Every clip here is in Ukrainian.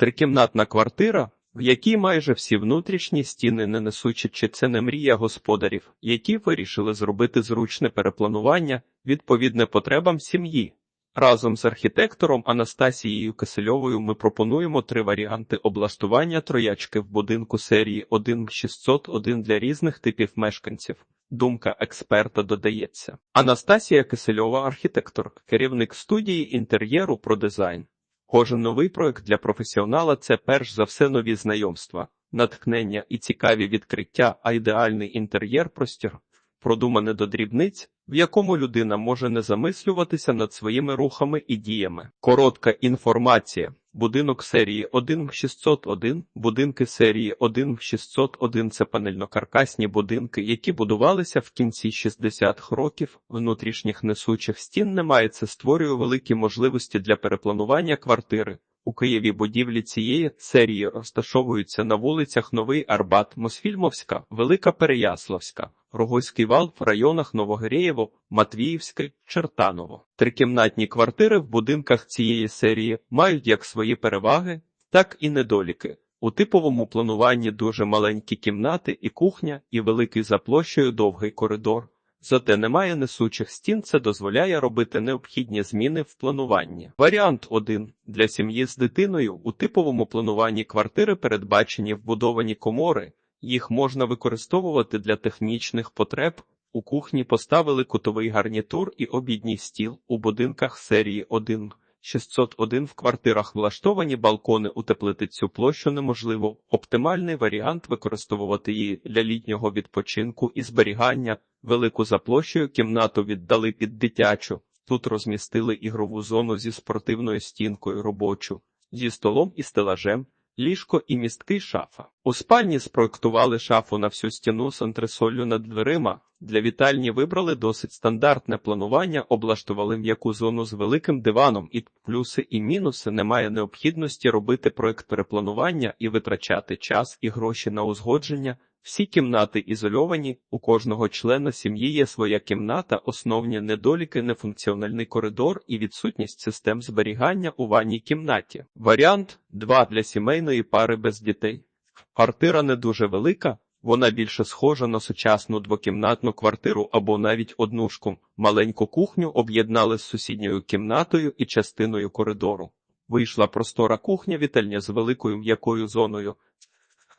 Трикімнатна квартира, в якій майже всі внутрішні стіни не несучі, чи це не мрія господарів, які вирішили зробити зручне перепланування відповідне потребам сім'ї. Разом з архітектором Анастасією Кисельовою ми пропонуємо три варіанти облаштування троячки в будинку серії 1-601 для різних типів мешканців. Думка експерта додається. Анастасія Кисельова, архітектор, керівник студії інтер'єру про дизайн. Кожен новий проект для професіонала це перш за все нові знайомства, натхнення і цікаві відкриття, а ідеальний інтер'єр простір, продумане до дрібниць, в якому людина може не замислюватися над своїми рухами і діями. Коротка інформація. Будинок серії 1-601, будинки серії 1-601 – це панельно-каркасні будинки, які будувалися в кінці 60-х років. Внутрішніх несучих стін немає. Це створює великі можливості для перепланування квартири. У Києві будівлі цієї серії розташовуються на вулицях Новий Арбат, Мосфільмовська, Велика Переяславська, Рогойський вал в районах Новогирєєво, Матвіївське, Чертаново. Трикімнатні квартири в будинках цієї серії мають як свої переваги, так і недоліки. У типовому плануванні дуже маленькі кімнати і кухня, і великий за площею довгий коридор. Зате немає несучих стін, це дозволяє робити необхідні зміни в плануванні. Варіант 1. Для сім'ї з дитиною у типовому плануванні квартири передбачені вбудовані комори, їх можна використовувати для технічних потреб. У кухні поставили кутовий гарнітур і обідній стіл у будинках серії 1. 601 в квартирах влаштовані балкони утеплити цю площу неможливо. Оптимальний варіант використовувати її для літнього відпочинку і зберігання. Велику за площею кімнату віддали під дитячу. Тут розмістили ігрову зону зі спортивною стінкою робочу, зі столом і стелажем, ліжко і місткий шафа. У спальні спроектували шафу на всю стіну з антресолью над дверима. Для вітальні вибрали досить стандартне планування, облаштували м'яку зону з великим диваном і плюси і мінуси немає необхідності робити проект перепланування і витрачати час і гроші на узгодження. Всі кімнати ізольовані, у кожного члена сім'ї є своя кімната, основні недоліки, нефункціональний коридор і відсутність систем зберігання у ванній кімнаті. Варіант 2 для сімейної пари без дітей. Квартира не дуже велика, вона більше схожа на сучасну двокімнатну квартиру або навіть однушку. Маленьку кухню об'єднали з сусідньою кімнатою і частиною коридору. Вийшла простора кухня вітальня з великою м'якою зоною.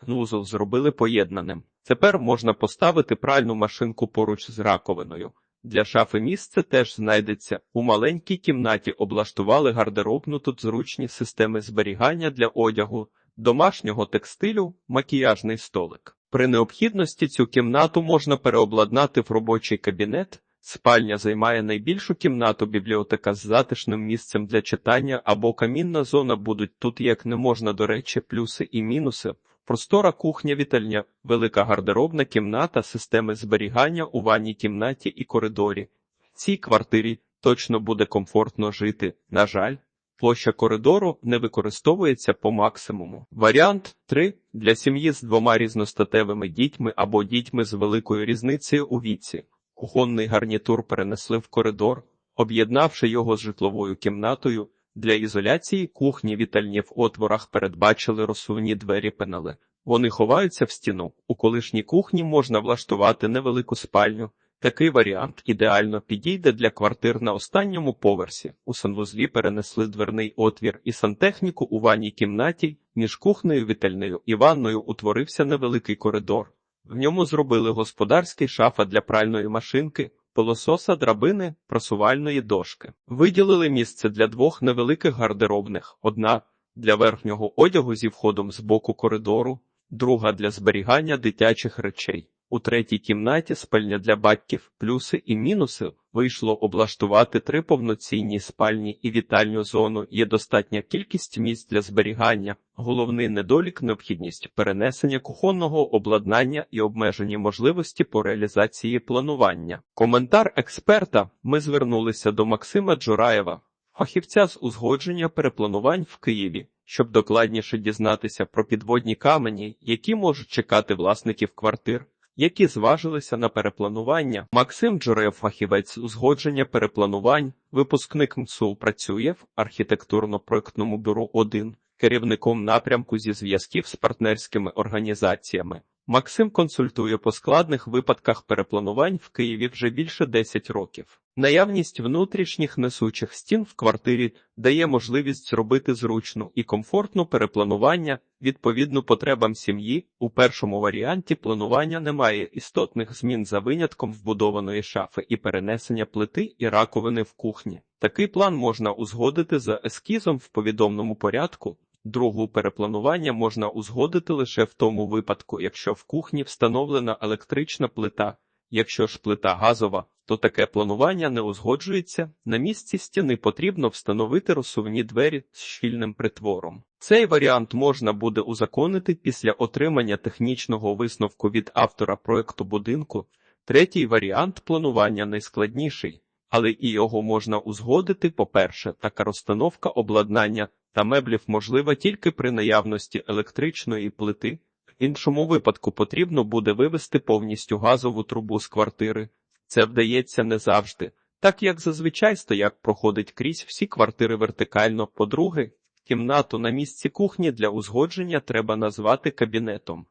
Нузол зробили поєднаним. Тепер можна поставити пральну машинку поруч з раковиною. Для шафи місце теж знайдеться. У маленькій кімнаті облаштували гардеробну тут зручні системи зберігання для одягу, домашнього текстилю, макіяжний столик. При необхідності цю кімнату можна переобладнати в робочий кабінет. Спальня займає найбільшу кімнату бібліотека з затишним місцем для читання або камінна зона будуть тут як не можна, до речі, плюси і мінуси. Простора кухня вітальня, велика гардеробна кімната, системи зберігання у ванній кімнаті і коридорі. В цій квартирі точно буде комфортно жити. На жаль, площа коридору не використовується по максимуму. Варіант 3. для сім'ї з двома різностатевими дітьми або дітьми з великою різницею у віці. Кухонний гарнітур перенесли в коридор, об'єднавши його з житловою кімнатою. Для ізоляції кухні вітальні в отворах передбачили розсувні двері пенали. Вони ховаються в стіну. У колишній кухні можна влаштувати невелику спальню. Такий варіант ідеально підійде для квартир на останньому поверсі. У санвузлі перенесли дверний отвір і сантехніку у ванній кімнаті. Між кухнею, вітальною і ванною утворився невеликий коридор. В ньому зробили господарський шафа для пральної машинки, пилососа, драбини, просувальної дошки. Виділили місце для двох невеликих гардеробних: одна для верхнього одягу зі входом з боку коридору, друга для зберігання дитячих речей. У третій кімнаті спальня для батьків, плюси і мінуси вийшло облаштувати три повноцінні спальні і вітальню зону. Є достатня кількість місць для зберігання. Головний недолік необхідність перенесення кухонного обладнання і обмежені можливості по реалізації планування. Коментар експерта: ми звернулися до Максима Джураєва, фахівця з узгодження перепланувань в Києві. Щоб докладніше дізнатися про підводні камені, які можуть чекати власників квартир, які зважилися на перепланування. Максим Джуреєв, фахівець узгодження перепланувань, випускник МСУ працює в архітектурно-проектному бюро 1 керівником напрямку зі зв'язків з партнерськими організаціями. Максим консультує по складних випадках перепланувань в Києві вже більше 10 років. Наявність внутрішніх несучих стін в квартирі дає можливість зробити зручну і комфортну перепланування відповідно потребам сім'ї. У першому варіанті планування немає істотних змін за винятком вбудованої шафи і перенесення плити і раковини в кухні. Такий план можна узгодити за ескізом в повідомному порядку. Другу перепланування можна узгодити лише в тому випадку, якщо в кухні встановлена електрична плита. Якщо ж плита газова, то таке планування не узгоджується. На місці стіни потрібно встановити розсувні двері з щільним притвором. Цей варіант можна буде узаконити після отримання технічного висновку від автора проекту будинку. Третій варіант планування найскладніший, але і його можна узгодити. По-перше, така розстановка обладнання та меблів можлива тільки при наявності електричної плити. В іншому випадку потрібно буде вивести повністю газову трубу з квартири. Це вдається не завжди, так як зазвичай стояк проходить крізь всі квартири вертикально. По-друге, кімнату на місці кухні для узгодження треба назвати кабінетом.